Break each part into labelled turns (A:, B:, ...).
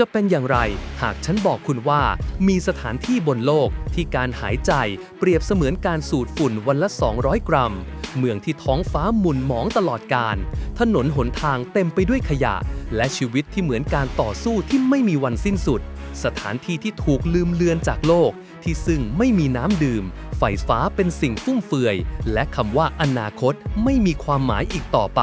A: จะเป็นอย่างไร หากฉันบอกคุณว่า มีสถานที่บนโลกที่การหายใจเปรียบเสมือนการสูดฝุ่นวันละ 200 กรัม เมืองที่ท้องฟ้าหมุนหมองตลอดการ ถนนหนทางเต็มไปด้วยขยะ และชีวิตที่เหมือนการต่อสู้ที่ไม่มีวันสิ้นสุด สถานที่ที่ถูกลืมเลือนจากโลกที่ซึ่งไม่มีน้ำดื่ม ไฟฟ้าเป็นสิ่งฟุ่มเฟือย และคำว่าอนาคตไม่มีความหมายอีกต่อไป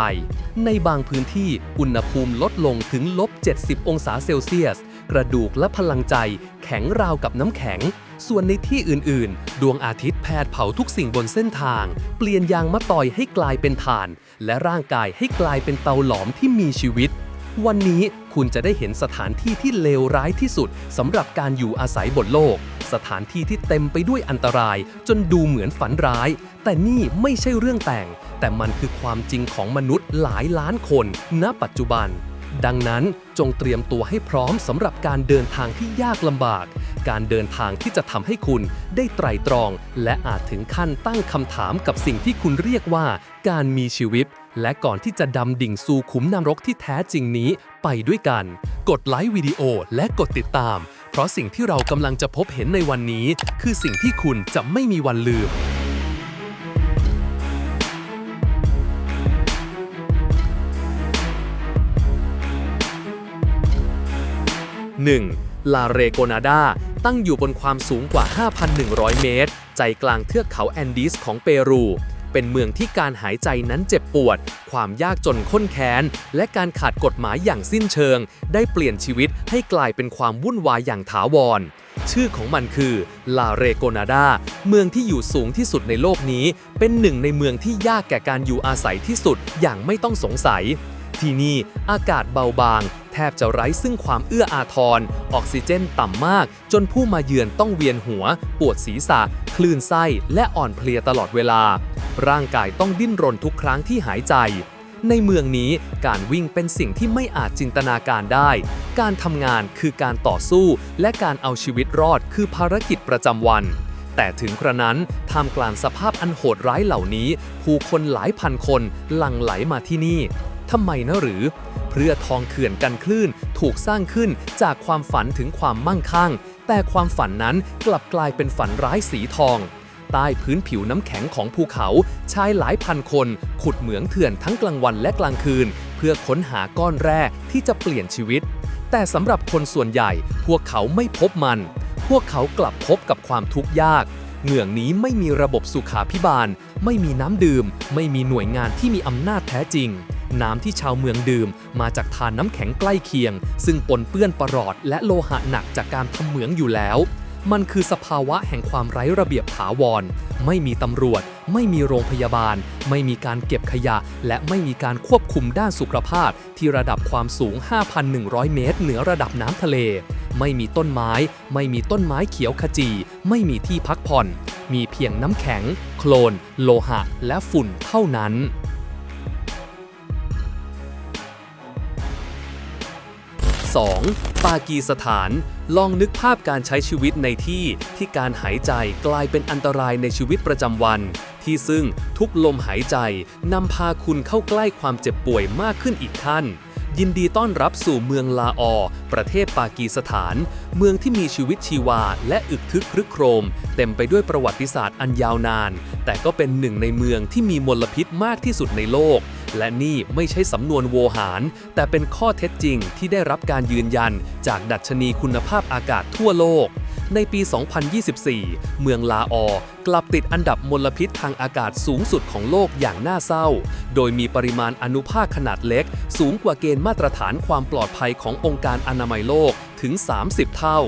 A: ในบางพื้นที่อุณหภูมิลดลงถึงลบ 70 องศาเซลเซียส กระดูกและพลังใจแข็งราวกับน้ำแข็ง ส่วนในที่อื่นๆ ดวงอาทิตย์แผดเผาทุกสิ่งบนเส้นทาง เปลี่ยนยางมะตอยให้กลายเป็นถ่าน และร่างกายให้กลายเป็นเตาหลอมที่มีชีวิต วันนี้คุณจะได้เห็นสถานที่ที่เลวร้ายที่สุดสำหรับการอยู่อาศัยบนโลก สถานที่ที่เต็มไปด้วยอันตราย จนดูเหมือนฝันร้าย แต่นี่ไม่ใช่เรื่องแต่ง แต่มันคือความจริงของมนุษย์หลายล้านคน ณ ปัจจุบัน ดังนั้นจงเตรียมตัวให้พร้อมสำหรับการเดินทางที่ยากลำบาก การเดินทางที่จะทำให้คุณได้ไตรตรอง และอาจถึงขั้นตั้งคำถามกับสิ่งที่คุณเรียกว่าการมีชีวิต และก่อนที่จะดำดิ่งสู่ขุมนรกที่แท้จริงนี้ไปด้วยกัน กดไลค์วิดีโอและกดติดตาม เพราะสิ่งที่เรากำลังจะพบเห็นในวันนี้ คือสิ่งที่คุณจะไม่มีวันลืม 1. ลาเรโกนาดาตั้งอยู่บนความสูงกว่า 5,100 เมตร ใจกลางเทือกเขาแอนดีสของเปรู เป็นเมืองที่การหายใจนั้นเจ็บปวด ความยากจนข้นแค้น และการขาดกฎหมายอย่างสิ้นเชิง ได้เปลี่ยนชีวิตให้กลายเป็นความวุ่นวายอย่างถาวร ชื่อของมันคือลาเรโกนาดา เมืองที่อยู่สูงที่สุดในโลกนี้ เป็นหนึ่งในเมืองที่ยากแก่การอยู่อาศัยที่สุดอย่างไม่ต้องสงสัย ที่นี่อากาศเบาบาง แทบจะไร้ซึ่งความเอื้ออาทร ออกซิเจนต่ำมาก จนผู้มาเยือนต้องเวียนหัว ปวดศีรษะ คลื่นไส้ และอ่อนเพลียตลอดเวลา ร่างกายต้องดิ้นรนทุกครั้งที่หายใจ ในเมืองนี้การวิ่งเป็นสิ่งที่ไม่อาจจินตนาการได้ การทำงานคือการต่อสู้ และการเอาชีวิตรอดคือภารกิจประจำวันแต่ถึงกระนั้นท่ามกลางสภาพอันโหดร้ายเหล่านี้ ผู้คนหลายพันคนหลั่งไหลมาที่นี่ ทำไมนะหรือ เพื่อทองเขื่อนกันคลื่นถูกสร้างขึ้นจากความฝันถึงความมั่งคั่ง แต่ความฝันนั้นกลับกลายเป็นฝันร้ายสีทอง ใต้พื้นผิวน้ำแข็งของภูเขาชายหลายพันคน ขุดเหมืองเถื่อนทั้งกลางวันและกลางคืน เพื่อค้นหาก้อนแร่ที่จะเปลี่ยนชีวิต แต่สำหรับคนส่วนใหญ่ พวกเขาไม่พบมัน พวกเขากลับพบกับความทุกข์ยากเหมืองนี้ไม่มีระบบสุขาพิบาล ไม่มีน้ำดื่ม ไม่มีหน่วยงานที่มีอำนาจแท้จริง น้ำที่ชาวเมืองดื่ม มาจากทานน้ำแข็งใกล้เคียง ซึ่งปนเปื้อนประหลอดและโลหะหนักจากการทำเหมืองอยู่แล้ว มันคือสภาวะแห่งความไร้ระเบียบถาวร ไม่มีตำรวจ ไม่มีโรงพยาบาล ไม่มีการเก็บขยะ และไม่มีการควบคุมด้านสุขภาพ ที่ระดับความสูง 5,100 เมตร เหนือระดับน้ำทะเล ไม่มีต้นไม้ ไม่มีต้นไม้เขียวขจี ไม่มีที่พักผ่อนมีเพียงน้ำแข็ง โคลน โลหะ และฝุ่นเท่านั้น 2. ปากีสถาน ลองนึกภาพการใช้ชีวิตในที่ที่การหายใจกลายเป็นอันตรายในชีวิตประจำวัน ที่ซึ่งทุกลมหายใจนำพาคุณเข้าใกล้ความเจ็บป่วยมากขึ้นอีกขั้น ยินดีต้อนรับสู่เมืองลาออ ประเทศปากีสถาน เมืองที่มีชีวิตชีวาและอึกทึกครึกโครม เต็มไปด้วยประวัติศาสตร์อันยาวนาน แต่ก็เป็นหนึ่งในเมืองที่มีมลพิษมากที่สุดในโลก และนี่ไม่ใช่สำนวนโวหาร แต่เป็นข้อเท็จจริงที่ได้รับการยืนยันจากดัชนีคุณภาพอากาศทั่วโลก ในปี 2024 เมืองลาออกลับติดอันดับมลพิษทางอากาศสูงสุดของโลกอย่างน่าเศร้า โดยมีปริมาณอนุภาคขนาดเล็ก สูงกว่าเกณฑ์มาตรฐานความปลอดภัยขององค์การอนามัยโลกถึง 30 เท่า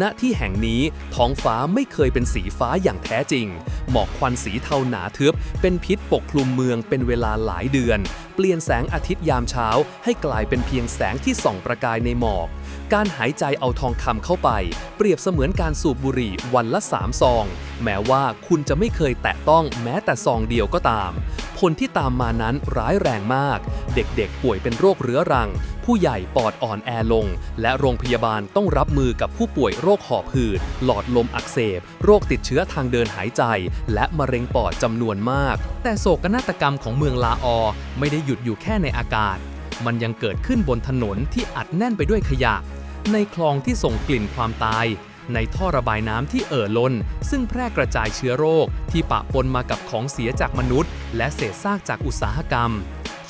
A: ณที่แห่งนี้ท้องฟ้าไม่เคยเป็นสีฟ้าอย่างแท้จริง หมอกควันสีเทาหนาทึบ เป็นพิษปกคลุมเมืองเป็นเวลาหลายเดือน เปลี่ยนแสงอาทิตย์ยามเช้า ให้กลายเป็นเพียงแสงที่ส่องประกายในหมอก การหายใจเอาทองคำเข้าไป เปรียบเสมือนการสูบบุหรี่วันละสามซอง แม้ว่าคุณจะไม่เคยแตะต้องแม้แต่ซองเดียวก็ตาม ผลที่ตามมานั้นร้ายแรงมาก เด็กๆ ป่วยเป็นโรคเรื้อรัง ผู้ใหญ่ปอดอ่อนแอลง และโรงพยาบาลต้องรับมือกับผู้ป่วยโรคหอบหืด หลอดลมอักเสบ โรคติดเชื้อทางเดินหายใจ และมะเร็งปอดจำนวนมาก แต่โศกนาฏกรรมของเมืองลาออ ไม่ได้หยุดอยู่แค่ในอากาศ มันยังเกิดขึ้นบนถนนที่อัดแน่นไปด้วยขยะ ในคลองที่ส่งกลิ่นความตาย ในท่อระบายน้ำที่เอ่อล้น ซึ่งแพร่กระจายเชื้อโรค ที่ปะปนมากับของเสียจากมนุษย์ และเศษซากจากอุตสาหกรรม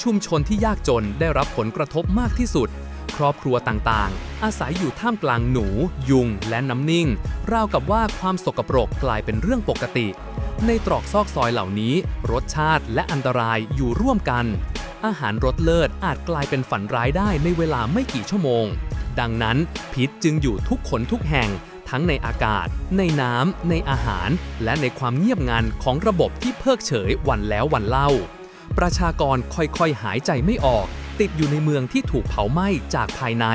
A: ชุมชนที่ยากจนได้รับผลกระทบมากที่สุด ครอบครัวต่างๆ อาศัยอยู่ท่ามกลางหนู ยุง และน้ำนิ่ง ราวกับว่าความสกปรกกลายเป็นเรื่องปกติ ในตรอกซอกซอยเหล่านี้ รสชาติและอันตรายอยู่ร่วมกัน อาหารรสเลิศอาจกลายเป็นฝันร้ายได้ในเวลาไม่กี่ชั่วโมงดังนั้นพิษจึงอยู่ทุกขนทุกแห่ง ทั้งในอากาศ ในน้ำในอาหาร และในความเงียบงันของระบบที่เพิกเฉยวันแล้ววันเล่า ประชากรค่อยๆหายใจไม่ออก ติดอยู่ในเมืองที่ถูกเผาไหม้จากภายใน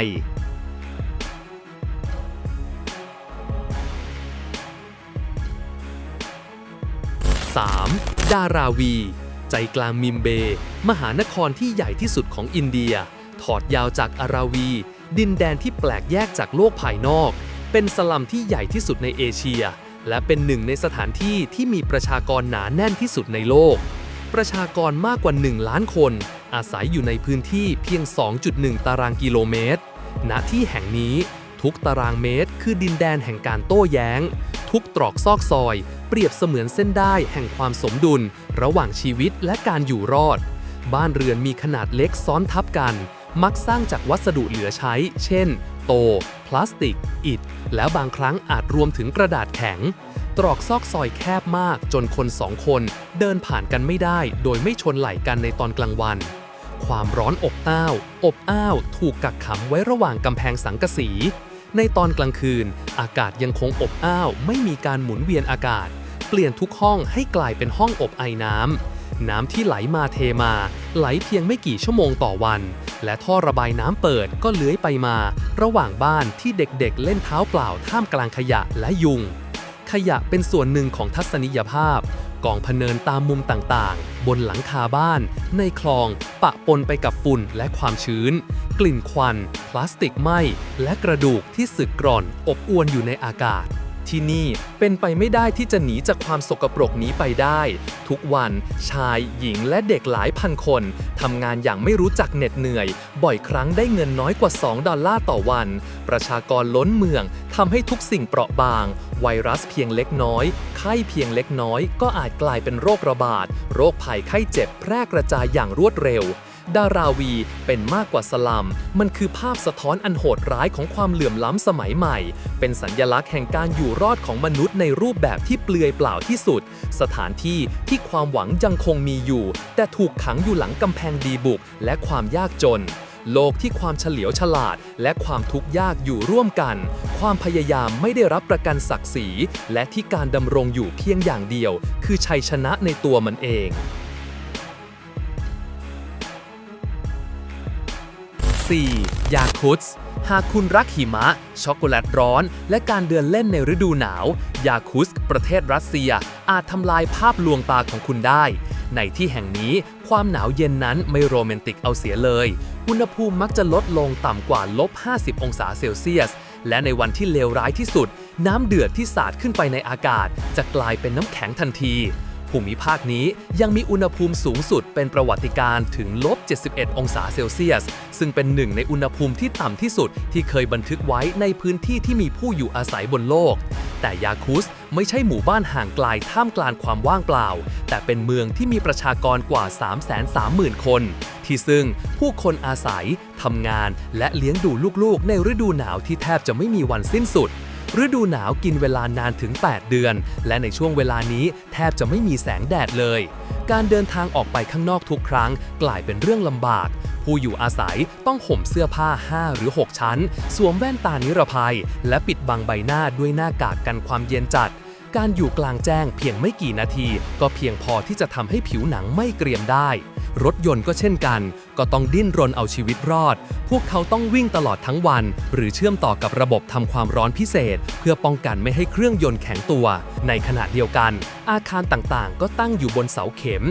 A: 3. ดาราวี ใจกลางมิมเบ มหานครที่ใหญ่ที่สุดของอินเดีย ถอดยาวจากอาราวี ดินแดนที่แปลกแยกจากโลกภายนอก เป็นสลัมที่ใหญ่ที่สุดในเอเชีย และเป็นหนึ่งในสถานที่ที่มีประชากรหนาแน่นที่สุดในโลก ประชากรมากกว่า 1 ล้านคน อาศัยอยู่ในพื้นที่เพียง 2.1 ตารางกิโลเมตร ณ ที่แห่งนี้ทุกตารางเมตร คือดินแดนแห่งการโต้แย้ง ทุกตรอกซอกซอย เปรียบเสมือนเส้นได้แห่งความสมดุล ระหว่างชีวิตและการอยู่รอด บ้านเรือนมีขนาดเล็กซ้อนทับกัน มักสร้างจากวัสดุเหลือใช้ เช่น โต พลาสติก อิฐ แล้วบางครั้งอาจรวมถึงกระดาษแข็ง ตรอกซอกซอยแคบมากจนคนสองคนเดินผ่านกันไม่ได้ โดยไม่ชนไหล่กันในตอนกลางวัน ความร้อนอบอ้าว อบอ้าว ถูกกักขังไว้ระหว่างกำแพงสังกะสี ในตอนกลางคืน อากาศยังคงอบอ้าว ไม่มีการหมุนเวียนอากาศ เปลี่ยนทุกห้องให้กลายเป็นห้องอบไอน้ำ น้ำที่ไหลมาเทมา ไหลเพียงไม่กี่ชั่วโมงต่อวัน และท่อระบายน้ำเปิดก็เลื้อยไปมา ระหว่างบ้านที่เด็กๆ เล่นเท้าเปล่าท่ามกลางขยะและยุง ขยะเป็นส่วนหนึ่งของทัศนียภาพ กองพเนินตามมุมต่างๆ บนหลังคาบ้าน ในคลอง ปะปนไปกับฝุ่นและความชื้น กลิ่นควัน พลาสติกไหม้และกระดูกที่สึกกร่อน อบอวนอยู่ในอากาศ ที่นี่เป็นไปไม่ได้ที่จะหนีจากความสกปรกนี้ไปได้ ทุกวันชายหญิงและเด็กหลายพันคนทำงานอย่างไม่รู้จักเหน็ดเหนื่อย บ่อยครั้งได้เงินน้อยกว่า 2 ดอลลาร์ต่อวัน ประชากรล้นเมืองทำให้ทุกสิ่งเปราะบาง ไวรัสเพียงเล็กน้อย ไข้เพียงเล็กน้อย ก็อาจกลายเป็นโรคระบาด โรคภัยไข้เจ็บแพร่กระจายอย่างรวดเร็ว ดาราวีเป็นมากกว่าสลัม มันคือภาพสะท้อนอันโหดร้ายของความเหลื่อมล้ำสมัยใหม่ เป็นสัญญลักษณ์แห่งการอยู่รอดของมนุษย์ในรูปแบบที่เปลือยเปล่าที่สุด สถานที่ที่ความหวังยังคงมีอยู่ แต่ถูกขังอยู่หลังกำแพงดีบุก และความยากจนโลกที่ความเฉลียวฉลาด และความทุกข์ยากอยู่ร่วมกัน ความพยายามไม่ได้รับประกันศักดิ์ศรี และที่การดำรงอยู่เพียงอย่างเดียว คือชัยชนะในตัวมันเอง 4. ยาคุตส์หากคุณรักหิมะ ช็อกโกแลตร้อน และการเดินเล่นในฤดูหนาว ยาคุสประเทศรัสเซีย อาจทำลายภาพลวงตาของคุณได้ ในที่แห่งนี้ความหนาวเย็นนั้นไม่โรแมนติกเอาเสียเลย อุณหภูมิมักจะลดลงต่ำกว่าลบ 50 องศาเซลเซียส และในวันที่เลวร้ายที่สุด น้ำเดือดที่สาดขึ้นไปในอากาศ จะกลายเป็นน้ำแข็งทันที ภูมิภาคนี้ยังมีอุณหภูมิสูงสุดเป็นประวัติการถึงลบ 71 องศาเซลเซียส ซึ่งเป็นหนึ่งในอุณหภูมิที่ต่ำที่สุดที่เคยบันทึกไว้ในพื้นที่ที่มีผู้อยู่อาศัยบนโลก แต่ยาคุสไม่ใช่หมู่บ้านห่างไกลท่ามกลางความว่างเปล่า แต่เป็นเมืองที่มีประชากรกว่า 330,000 คน ที่ซึ่งผู้คนอาศัยทำงานและเลี้ยงดูลูกๆ ในฤดูหนาวที่แทบจะไม่มีวันสิ้นสุด ฤดูหนาวกินเวลานานถึง 8 เดือน และในช่วงเวลานี้แทบจะไม่มีแสงแดดเลย การเดินทางออกไปข้างนอกทุกครั้งกลายเป็นเรื่องลำบาก ผู้อยู่อาศัยต้องห่มเสื้อผ้า 5 หรือ 6 ชั้น สวมแว่นตานิรภัย และปิดบังใบหน้าด้วยหน้ากากกันความเย็นจัดการอยู่กลางแจ้งเพียงไม่กี่นาที ก็เพียงพอที่จะทำให้ผิวหนังไม่เกรียมได้ รถยนต์ก็เช่นกัน ก็ต้องดิ้นรนเอาชีวิตรอด พวกเขาต้องวิ่งตลอดทั้งวัน หรือเชื่อมต่อกับระบบทำความร้อนพิเศษ เพื่อป้องกันไม่ให้เครื่องยนต์แข็งตัว ในขณะเดียวกัน อาคารต่างๆ ก็ตั้งอยู่บนเสาเข็ม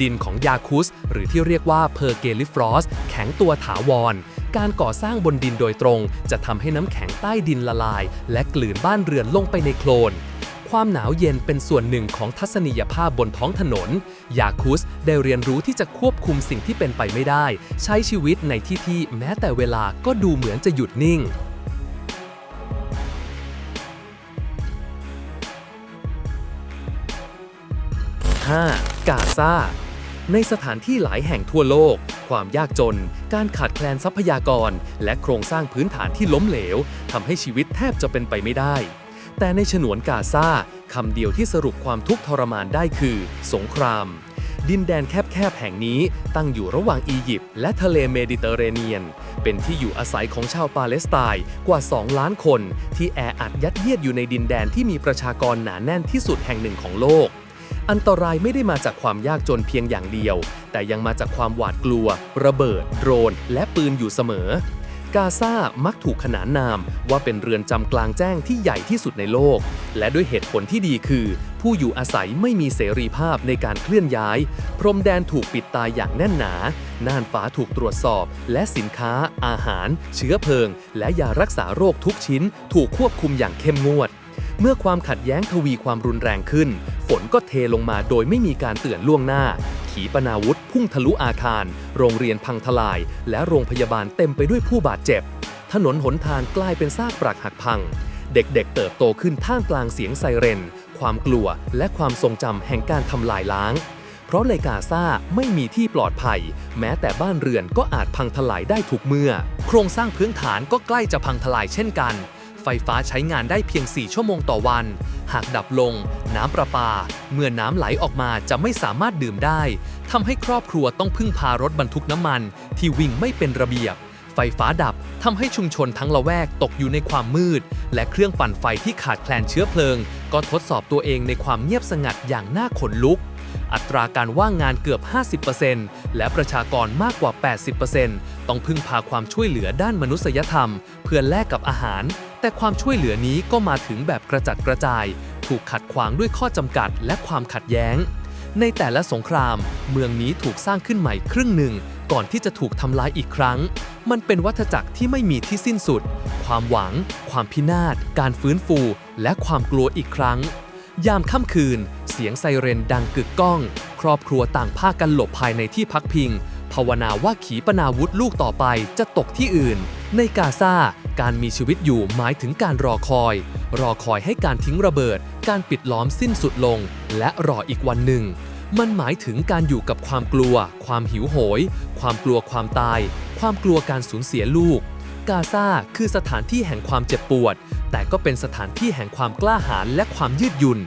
A: ดินของยาคุส หรือที่เรียกว่าเพอร์เกลิฟรอส แข็งตัวถาวรการก่อสร้างบนดินโดยตรง จะทำให้น้ำแข็งใต้ดินละลาย และกลืนบ้านเรือนลงไปในโคลน ความหนาวเย็นเป็นส่วนหนึ่งของทัศนียภาพบนท้องถนน ยาคุสได้เรียนรู้ที่จะควบคุมสิ่งที่เป็นไปไม่ได้ ใช้ชีวิตในที่ที่แม้แต่เวลาก็ดูเหมือนจะหยุดนิ่ง5กาซาในสถานที่หลายแห่งทั่วโลก ความยากจน การขาดแคลนทรัพยากร และโครงสร้างพื้นฐานที่ล้มเหลวทำให้ชีวิตแทบจะเป็นไปไม่ได้ แต่ในฉนวนกาซาคำเดียวที่สรุปความทุกข์ทรมานได้คือ สงคราม ดินแดนแคบๆแห่งนี้ตั้งอยู่ระหว่างอียิปต์และทะเลเมดิเตอร์เรเนียน เป็นที่อยู่อาศัยของชาวปาเลสไตน์กว่า 2 ล้านคน ที่แออัดยัดเยียดอยู่ในดินแดนที่มีประชากรหนาแน่นที่สุดแห่งหนึ่งของโลกอันตรายไม่ได้มาจากความยากจนเพียงอย่างเดียว แต่ยังมาจากความหวาดกลัว ระเบิด โดรน และปืนอยู่เสมอ กาซามักถูกขนานนามว่าเป็นเรือนจำกลางแจ้งที่ใหญ่ที่สุดในโลก และด้วยเหตุผลที่ดีคือ ผู้อยู่อาศัยไม่มีเสรีภาพในการเคลื่อนย้าย พรมแดนถูกปิดตายอย่างแน่นหนา น่านฟ้าถูกตรวจสอบ และสินค้า อาหาร เชื้อเพลิง และยารักษาโรคทุกชิ้น ถูกควบคุมอย่างเข้มงวด เมื่อความขัดแย้งทวีความรุนแรงขึ้น ฝนก็เทลงมาโดยไม่มีการเตือนล่วงหน้า ขีปนาวุธพุ่งทะลุอาคาร โรงเรียนพังทลาย และโรงพยาบาลเต็มไปด้วยผู้บาดเจ็บ ถนนหนทางกลายเป็นซากปรักหักพัง เด็กๆเติบโตขึ้นท่ามกลางเสียงไซเรน ความกลัว และความทรงจำแห่งการทำลายล้าง เพราะเลกาซาไม่มีที่ปลอดภัย แม้แต่บ้านเรือนก็อาจพังทลายได้ทุกเมื่อ โครงสร้างพื้นฐานก็ใกล้จะพังทลายเช่นกัน ไฟฟ้าใช้งานได้เพียง 4 ชั่วโมงต่อวัน หากดับลง น้ำประปา เมื่อน้ำไหลออกมาจะไม่สามารถดื่มได้ทำให้ครอบครัวต้องพึ่งพารถบรรทุกน้ำมัน ที่วิ่งไม่เป็นระเบียบ ไฟฟ้าดับทำให้ชุมชนทั้งละแวกตกอยู่ในความมืด และเครื่องปั่นไฟที่ขาดแคลนเชื้อเพลิง ก็ทดสอบตัวเองในความเงียบสงัดอย่างน่าขนลุกอัตราการว่างงานเกือบ 50%และประชากรมากกว่า 80%ต้องพึ่งพาความช่วยเหลือด้านมนุษยธรรม เพื่อแลกกับอาหาร แต่ความช่วยเหลือนี้ก็มาถึงแบบกระจัดกระจาย ถูกขัดขวางด้วยข้อจำกัดและความขัดแย้ง ในแต่ละสงคราม เมืองนี้ถูกสร้างขึ้นใหม่ครึ่งหนึ่ง ก่อนที่จะถูกทำลายอีกครั้ง มันเป็นวัฏจักรที่ไม่มีที่สิ้นสุด ความหวัง ความพินาศ การฟื้นฟู และความกลัวอีกครั้ง ยามค่ำคืน เสียงไซเรนดังกึกก้อง ครอบครัวต่างพากันหลบภายในที่พักพิง ภาวนาว่าขีปนาวุธลูกต่อไปจะตกที่อื่น ในกาซา การมีชีวิตอยู่หมายถึงการรอคอย รอคอยให้การทิ้งระเบิด การปิดล้อมสิ้นสุดลง และรออีกวันหนึ่ง มันหมายถึงการอยู่กับความกลัว ความหิวโหย ความกลัวความตาย ความกลัวการสูญเสียลูก กาซาคือสถานที่แห่งความเจ็บปวด แต่ก็เป็นสถานที่แห่งความกล้าหาญและความยืดหยุ่น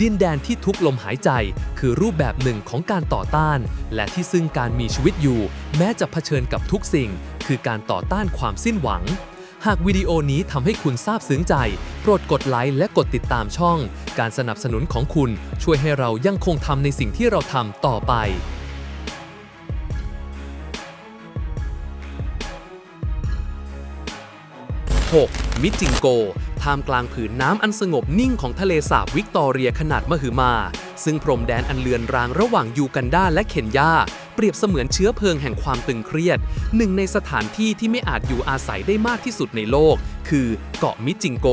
A: ดินแดนที่ทุกลมหายใจ คือรูปแบบหนึ่งของการต่อต้าน และที่ซึ่งการมีชีวิตอยู่ แม้จะเผชิญกับทุกสิ่ง คือการต่อต้านความสิ้นหวัง หากวิดีโอนี้ทำให้คุณซาบซึ้งใจ โปรดกดไลค์และกดติดตามช่อง การสนับสนุนของคุณช่วยให้เรายังคงทำในสิ่งที่เราทำต่อไป 6. มิจิงโกท่ามกลางผืนน้ำอันสงบนิ่งของทะเลสาบวิกตอเรียขนาดมหึมา ซึ่งพรมแดนอันเลือนรางระหว่างยูกันดาและเคนยา เปรียบเสมือนเชื้อเพลิงแห่งความตึงเครียด หนึ่งในสถานที่ที่ไม่อาจอยู่อาศัยได้มากที่สุดในโลก คือเกาะมิจิงโก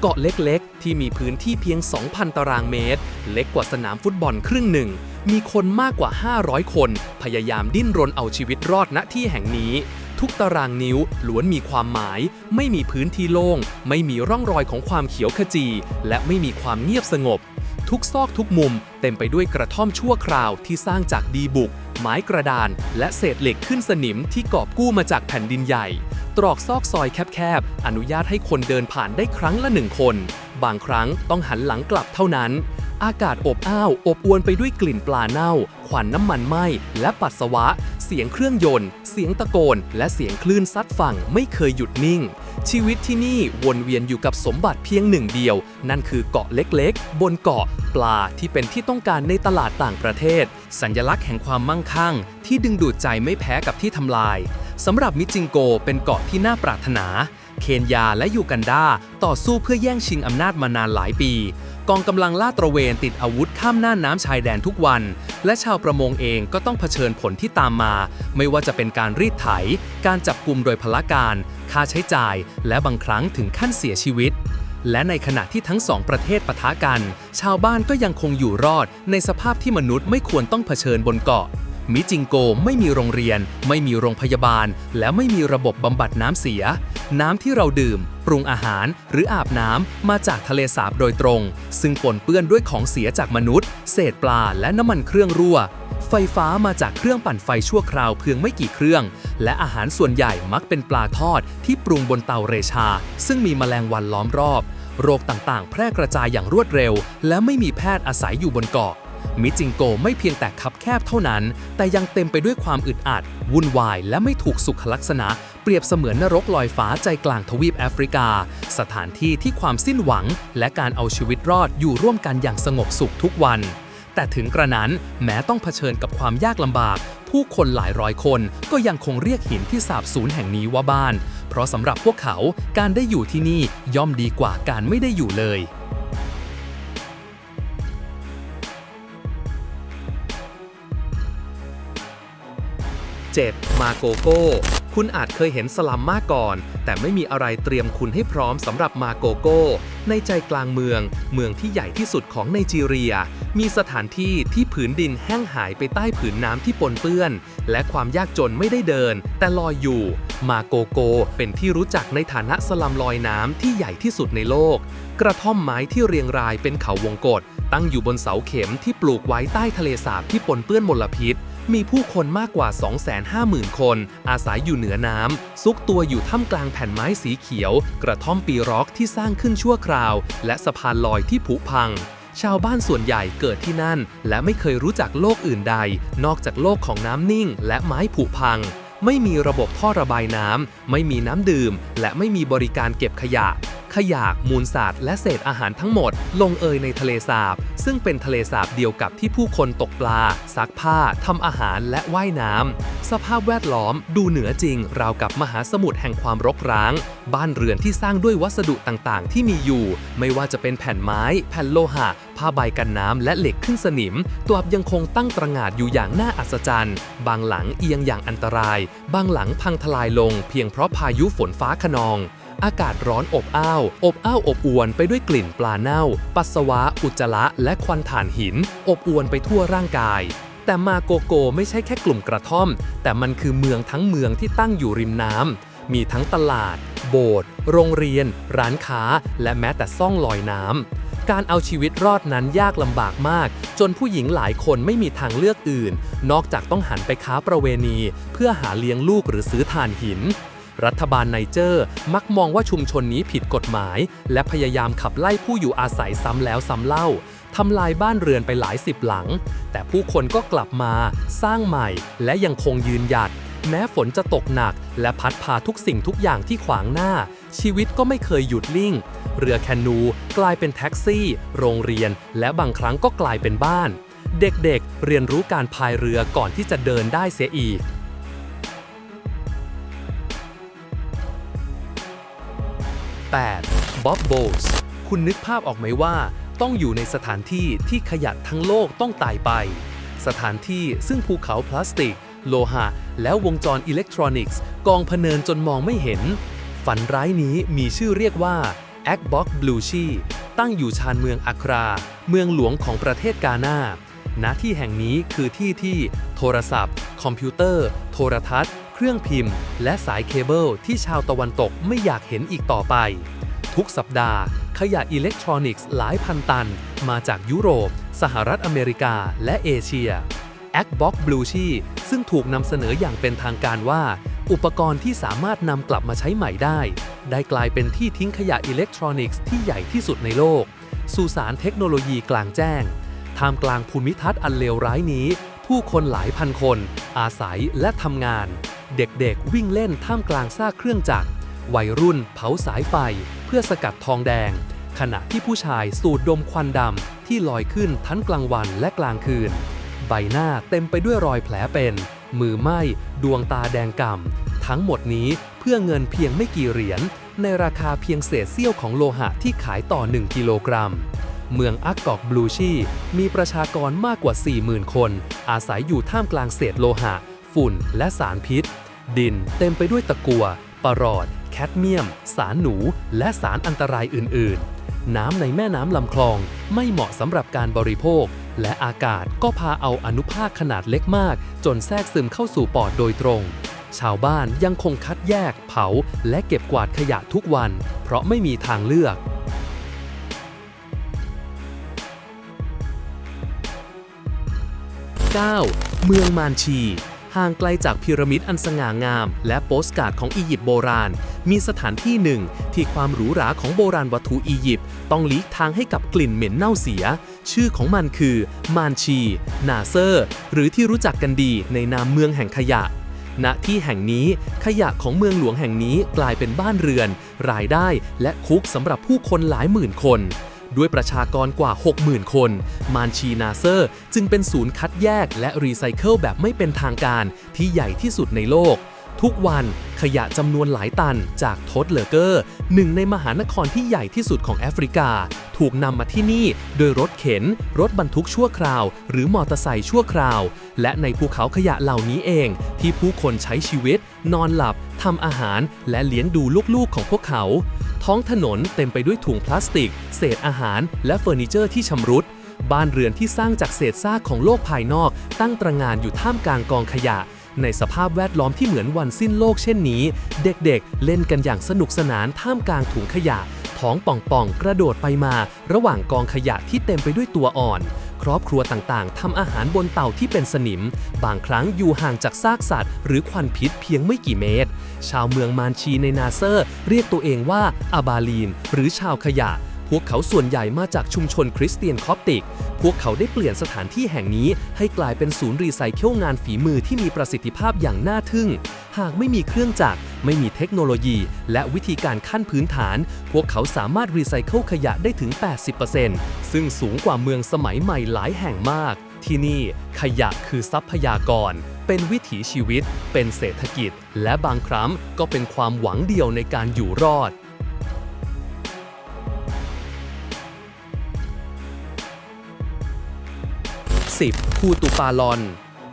A: เกาะเล็กๆ ที่มีพื้นที่เพียง 2,000 ตารางเมตร เล็กกว่าสนามฟุตบอลครึ่งหนึ่ง มีคนมากกว่า 500 คน พยายามดิ้นรนเอาชีวิตรอดณที่แห่งนี้ ทุกตารางนิ้วล้วนมีความหมาย ไม่มีพื้นที่โล่ง ไม่มีร่องรอยของความเขียวขจี และไม่มีความเงียบสงบทุกซอกทุกมุมเต็มไปด้วยกระท่อมชั่วคราวที่สร้างจากดีบุก ไม้กระดาน และเศษเหล็กขึ้นสนิมที่กอบกู้มาจากแผ่นดินใหญ่ ตรอกซอกซอยแคบๆ อนุญาตให้คนเดินผ่านได้ครั้งละหนึ่งคน บางครั้งต้องหันหลังกลับเท่านั้น อากาศอบอ้าว อบอวนไปด้วยกลิ่นปลาเน่า ควันน้ำมันไหม้ และปัสสาวะ เสียงเครื่องยนต์ เสียงตะโกน และเสียงคลื่นซัดฝั่งไม่เคยหยุดนิ่ง ชีวิตที่นี่วนเวียนอยู่กับสมบัติเพียงหนึ่งเดียว นั่นคือเกาะเล็กๆ บนเกาะปลาที่เป็นที่ต้องการในตลาดต่างประเทศ สัญลักษณ์แห่งความมั่งคั่ง ที่ดึงดูดใจไม่แพ้กับที่ทำลายสำหรับมิจิงโกเป็นเกาะที่น่าปรารถนา เคนยาและยูกันดาต่อสู้เพื่อแย่งชิงอำนาจมานานหลายปี กองกำลังลาดตระเวนติดอาวุธข้ามหน่านน้ำชายแดนทุกวัน และชาวประมงเองก็ต้องเผชิญผลที่ตามมา ไม่ว่าจะเป็นการรีดไถ การจับกลุ่มโดยพละการ ค่าใช้จ่าย และบางครั้งถึงขั้นเสียชีวิตและในขณะที่ทั้งสองประเทศปะทะกัน ชาวบ้านก็ยังคงอยู่รอดในสภาพที่มนุษย์ไม่ควรต้องเผชิญบนเกาะ มิจิงโกไม่มีโรงเรียน ไม่มีโรงพยาบาล และไม่มีระบบบำบัดน้ำเสีย น้ำที่เราดื่ม ปรุงอาหาร หรืออาบน้ำมาจากทะเลสาบโดยตรง ซึ่งปนเปื้อนด้วยของเสียจากมนุษย์ เศษปลาและน้ำมันเครื่องรั่ว ไฟฟ้ามาจากเครื่องปั่นไฟชั่วคราวเพียงไม่กี่เครื่อง และอาหารส่วนใหญ่มักเป็นปลาทอดที่ปรุงบนเตาเรชา ซึ่งมีแมลงวันล้อมรอบ โรคต่างๆ แพร่กระจายอย่างรวดเร็ว และไม่มีแพทย์อาศัยอยู่บนเกาะ มิจิงโกไม่เพียงแต่คับแคบเท่านั้น แต่ยังเต็มไปด้วยความอึดอัด วุ่นวาย และไม่ถูกสุขลักษณะ เปรียบเสมือนนรกลอยฟ้าใจกลางทวีปแอฟริกา สถานที่ที่ความสิ้นหวัง และการเอาชีวิตรอดอยู่ร่วมกันอย่างสงบสุขทุกวัน แต่ถึงกระนั้นแม้ต้องเผชิญกับความยากลำบาก ผู้คนหลายร้อยคนก็ยังคงเรียกหินที่สาบสูญแห่งนี้ว่าบ้าน เพราะสำหรับพวกเขาการได้อยู่ที่นี่ย่อมดีกว่าการไม่ได้อยู่เลย 7. มาโกโก้ คุณอาจเคยเห็นสลัมมาก่อน แต่ไม่มีอะไรเตรียมคุณให้พร้อมสำหรับมาโกโก้ ในใจกลางเมือง เมืองที่ใหญ่ที่สุดของไนจีเรีย มีสถานที่ที่ผืนดินแห้งหายไปใต้ผืนน้ำที่ปนเปื้อน และความยากจนไม่ได้เดิน แต่ลอยอยู่ มาโกโกเป็นที่รู้จักในฐานะสลัมลอยน้ำที่ใหญ่ที่สุดในโลก กระท่อมไม้ที่เรียงรายเป็นเขาวงกฏตั้งอยู่บนเสาเข็มที่ปลูกไว้ใต้ทะเลสาบที่ปนเปื้อนมลพิษ มีผู้คนมากกว่า 250,000 คน อาศัยอยู่เหนือน้ำซุกตัวอยู่ท่ามกลางแผ่นไม้สีเขียว กระท่อมปีร็อกที่สร้างขึ้นชั่วคราว และสะพานลอยที่ผุพัง ชาวบ้านส่วนใหญ่เกิดที่นั่น และไม่เคยรู้จักโลกอื่นใด นอกจากโลกของน้ำนิ่ง และไม้ผุพัง ไม่มีระบบท่อระบายน้ำไม่มีน้ำดื่ม และไม่มีบริการเก็บขยะ ขยะมูลสัตว์และเศษอาหารทั้งหมด ลงเอยในทะเลสาบ ซึ่งเป็นทะเลสาบเดียวกับที่ผู้คนตกปลา ซักผ้าทำอาหารและว่ายน้ำสภาพแวดล้อมดูเหนือจริง ราวกับมหาสมุทรแห่งความรกร้าง บ้านเรือนที่สร้างด้วยวัสดุต่างๆ ที่มีอยู่ ไม่ว่าจะเป็นแผ่นไม้ แผ่นโลหะผ้าใบกันน้ำและเหล็กขึ้นสนิมกลับยังคงตั้งตระหง่านอยู่อย่างน่าอัศจรรย์ บางหลังเอียงอย่างอันตราย บางหลังพังทลายลงเพียงเพราะพายุฝนฟ้าขนอง อากาศร้อนอบอ้าว อบอ้าวอบอวนไปด้วยกลิ่นปลาเน่า ปัสสาวะ อุจจาระ และควันถ่านหิน อบอวนไปทั่วร่างกาย แต่มาโกโกไม่ใช่แค่กลุ่มกระท่อม แต่มันคือเมืองทั้งเมืองที่ตั้งอยู่ริมน้ำ มีทั้งตลาด โบสถ์ โรงเรียน ร้านค้า และแม้แต่ซ่องลอยน้ำการเอาชีวิตรอดนั้นยากลำบากมาก จนผู้หญิงหลายคนไม่มีทางเลือกอื่น นอกจากต้องหันไปค้าประเวณี เพื่อหาเลี้ยงลูกหรือซื้อถ่านหิน รัฐบาลไนเจอร์ มักมองว่าชุมชนนี้ผิดกฎหมาย และพยายามขับไล่ผู้อยู่อาศัยซ้ำแล้วซ้ำเล่าทำลายบ้านเรือนไปหลายสิบหลัง แต่ผู้คนก็กลับมา สร้างใหม่ และยังคงยืนหยัด แม้ฝนจะตกหนัก และพัดพาทุกสิ่งทุกอย่างที่ขวางหน้า ชีวิตก็ไม่เคยหยุดลิ่ง เรือแคนูกลายเป็นแท็กซี่ โรงเรียน และบางครั้งก็กลายเป็นบ้าน เด็กๆเรียนรู้การพายเรือก่อนที่จะเดินได้เสียอีก 8. บ๊อบโบสคุณนึกภาพออกไหมว่า ต้องอยู่ในสถานที่ที่ขยะทั้งโลกต้องตายไป สถานที่ซึ่งภูเขาพลาสติก โลหะ แล้ววงจรอิเล็กทรอนิกส์ กองพเนินจนมองไม่เห็น ฝันร้ายนี้มีชื่อเรียกว่า a k b o x b l u c h i ตั้งอยู่ชานเมืองอัครา เมืองหลวงของประเทศกาหน้าณที่แห่งนี้คือที่ที่ โทรศัพท์ คอมพิวเตอร์ โทรทัศน์ เครื่องพิมพ์ และสายเคเบิลที่ชาวตะวันตกไม่อยากเห็นอีกต่อไป ทุกสัปดาห์ ขยะอิเล็กทรอนิกส์หลายพันตัน มาจากยุโรป สหรัฐอเมริกา และเอเชีย a c b o x b l u c h i ซึ่งถูกนำเสนออย่างเป็นทางการว่า อุปกรณ์ที่สามารถนำกลับมาใช้ใหม่ได้ ได้กลายเป็นที่ทิ้งขยะอิเล็กทรอนิกส์ที่ใหญ่ที่สุดในโลก สู่สารเทคโนโลยีกลางแจ้งท่ามกลางภูมิทัศน์อันเลวร้ายนี้ ผู้คนหลายพันคน อาศัยและทำงาน เด็กๆ วิ่งเล่นท่ามกลางซากเครื่องจักร วัยรุ่นเผาสายไฟเพื่อสกัดทองแดง ขณะที่ผู้ชายสูดดมควันดำที่ลอยขึ้นทั้งกลางวันและกลางคืน ใบหน้าเต็มไปด้วยรอยแผลเป็น มือไหม้ ดวงตาแดงก่ำ ทั้งหมดนี้เพื่อเงินเพียงไม่กี่เหรียญ ในราคาเพียงเศษเสี้ยวของโลหะที่ขายต่อ 1 กิโลกรัมเมืองอักกอกบลูชี มีประชากรมากกว่า 40,000 คน อาศัยอยู่ท่ามกลางเศษโลหะ ฝุ่น และสารพิษ ดินเต็มไปด้วยตะกัวปรอด แคดเมียม สารหนู และสารอันตรายอื่น ๆ น้ำในแม่น้ำลำคลองไม่เหมาะสำหรับการบริโภค และอากาศก็พาเอาอนุภาคขนาดเล็กมาก จนแทรกซึมเข้าสู่ปอดโดยตรง ชาวบ้านยังคงคัดแยก เผา และเก็บกวาดขยะทุกวัน เพราะไม่มีทางเลือก 9. เมืองมานชี ห่างไกลจากพีระมิดอันสง่างาม และโปสการ์ดของอียิปต์โบราณ มีสถานที่หนึ่งที่ความหรูหราของโบราณวัตถุอียิปต์ต้องหลีกทางให้กับกลิ่นเหม็นเน่าเสีย ชื่อของมันคือมานชี นาเซอร์ หรือที่รู้จักกันดีในนามเมืองแห่งขยะณที่แห่งนี้ขยะของเมืองหลวงแห่งนี้กลายเป็นบ้านเรือน รายได้และคุกสำหรับผู้คนหลายหมื่นคน ด้วยประชากรกว่า 60,000 คน มานชีนาเซอร์ จึงเป็นศูนย์คัดแยกและรีไซเคิลแบบไม่เป็นทางการที่ใหญ่ที่สุดในโลก ทุกวันขยะจำนวนหลายตันจากทสเลเกอร์หนึ่งในมหานครที่ใหญ่ที่สุดของแอฟริกา ถูกนำมาที่นี่โดยรถเข็น รถบรรทุกชั่วคราว หรือมอเตอร์ไซค์ชั่วคราว และในภูเขาขยะเหล่านี้เอง ที่ผู้คนใช้ชีวิต นอนหลับทำอาหาร และเลี้ยงดูลูกๆของพวกเขา ท้องถนนเต็มไปด้วยถุงพลาสติก เศษอาหาร และเฟอร์นิเจอร์ที่ชำรุดบ้านเรือนที่สร้างจากเศษซากของโลกภายนอก ตั้งตระงานอยู่ท่ามกลางกองขยะ ในสภาพแวดล้อมที่เหมือนวันสิ้นโลกเช่นนี้ เด็กๆ เล่นกันอย่างสนุกสนานท่ามกลางถุงขยะ ท้องป่องๆ กระโดดไปมา ระหว่างกองขยะที่เต็มไปด้วยตัวอ่อน ครอบครัวต่างๆทำอาหารบนเตาที่เป็นสนิม บางครั้งอยู่ห่างจากซากสัตว์ หรือควันพิษเพียงไม่กี่เมตร ชาวเมืองมานชีในนาเซอร์ เรียกตัวเองว่าอาบาลีน หรือชาวขยะ พวกเขาส่วนใหญ่มาจากชุมชนคริสเตียนคอปติก พวกเขาได้เปลี่ยนสถานที่แห่งนี้ให้กลายเป็นศูนย์รีไซเคิลงานฝีมือที่มีประสิทธิภาพอย่างน่าทึ่ง หากไม่มีเครื่องจักร ไม่มีเทคโนโลยี และวิธีการขั้นพื้นฐาน พวกเขาสามารถรีไซเคิลขยะได้ถึง 80%ซึ่งสูงกว่าเมืองสมัยใหม่หลายแห่งมาก ที่นี่ขยะคือทรัพยากร เป็นวิถีชีวิต เป็นเศรษฐกิจ และบางครั้งก็เป็นความหวังเดียวในการอยู่รอด 10. คูตุปาลอน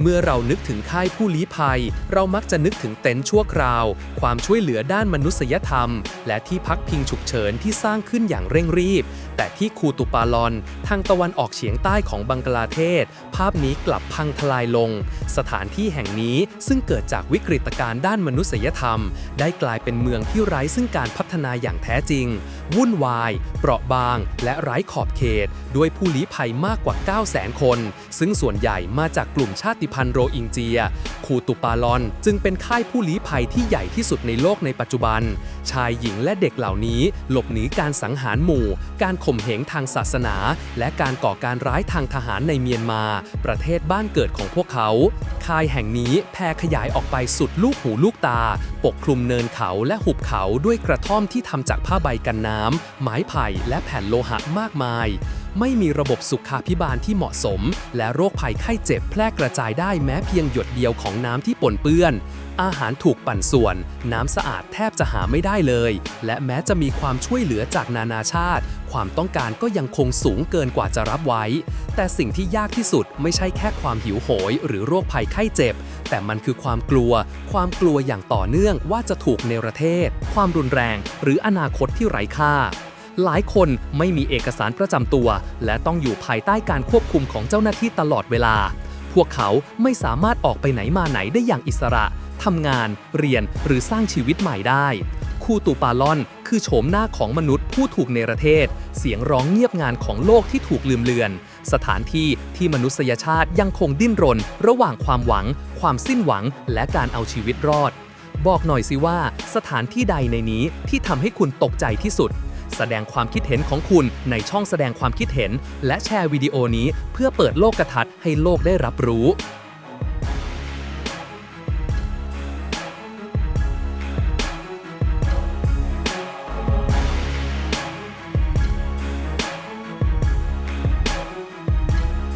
A: เมื่อเรานึกถึงค่ายผู้ลี้ภัย เรามักจะนึกถึงเต็นท์ชั่วคราว ความช่วยเหลือด้านมนุษยธรรม และที่พักพิงฉุกเฉินที่สร้างขึ้นอย่างเร่งรีบ แต่ที่คูตุปาลอน ทางตะวันออกเฉียงใต้ของบังกลาเทศ ภาพนี้กลับพังทลายลง สถานที่แห่งนี้ซึ่งเกิดจากวิกฤตการณ์ด้านมนุษยธรรม ได้กลายเป็นเมืองที่ไร้ซึ่งการพัฒนาอย่างแท้จริง วุ่นวาย เปราะบาง และไร้ขอบเขต ด้วยผู้ลี้ภัยมากกว่า 9 0 0 0 0 0 คน ซึ่งส่วนใหญ่มาจากกลุ่มชาติพันธ์โรอิงเจีย คูตุปาลอน จึงเป็นค่ายผู้ลี้ภัยที่ใหญ่ที่สุดในโลกในปัจจุบัน ชายหญิงและเด็กเหล่านี้หลบหนีการสังหารหมู่ การข่มเหงทางศาสนา และการก่อการร้ายทางทหารในเมียนมา ประเทศบ้านเกิดของพวกเขา ค่ายแห่งนี้แผ่ขยายออกไปสุดลูกหูลูกตา ปกคลุมเนินเขาและหุบเขาด้วยกระท่อมที่ทำจากผ้าใบกันน้ำไม้ไผ่และแผ่นโลหะมากมาย ไม่มีระบบสุขาพิบาลที่เหมาะสม และโรคภัยไข้เจ็บแพร่กระจายได้แม้เพียงหยดเดียวของน้ำที่ปนเปื้อน อาหารถูกปั่นส่วน น้ำสะอาดแทบจะหาไม่ได้เลย และแม้จะมีความช่วยเหลือจากนานาชาติ ความต้องการก็ยังคงสูงเกินกว่าจะรับไว้ แต่สิ่งที่ยากที่สุดไม่ใช่แค่ความหิวโหย หรือโรคภัยไข้เจ็บ แต่มันคือความกลัว ความกลัวอย่างต่อเนื่องว่าจะถูกเนรเทศ ความรุนแรง หรืออนาคตที่ไร้ค่า หลายคนไม่มีเอกสารประจำตัว และต้องอยู่ภายใต้การควบคุมของเจ้าหน้าที่ตลอดเวลา พวกเขาไม่สามารถออกไปไหนมาไหนได้อย่างอิสระทำงาน เรียนหรือสร้างชีวิตใหม่ได้ คูตูปาลอน คือโฉมหน้าของมนุษย์ผู้ถูกเนรเทศ เสียงร้องเงียบงานของโลกที่ถูกลืมเลือน สถานที่ที่มนุษยชาติยังคงดิ้นรน ระหว่างความหวัง ความสิ้นหวัง และการเอาชีวิตรอด บอกหน่อยสิว่า สถานที่ใดในนี้ที่ทำให้คุณตกใจที่สุด แสดงความคิดเห็นของคุณในช่องแสดงความคิดเห็น และแชร์วิดีโอนี้เพื่อเปิดโลกกระนัดให้โลกได้รับรู้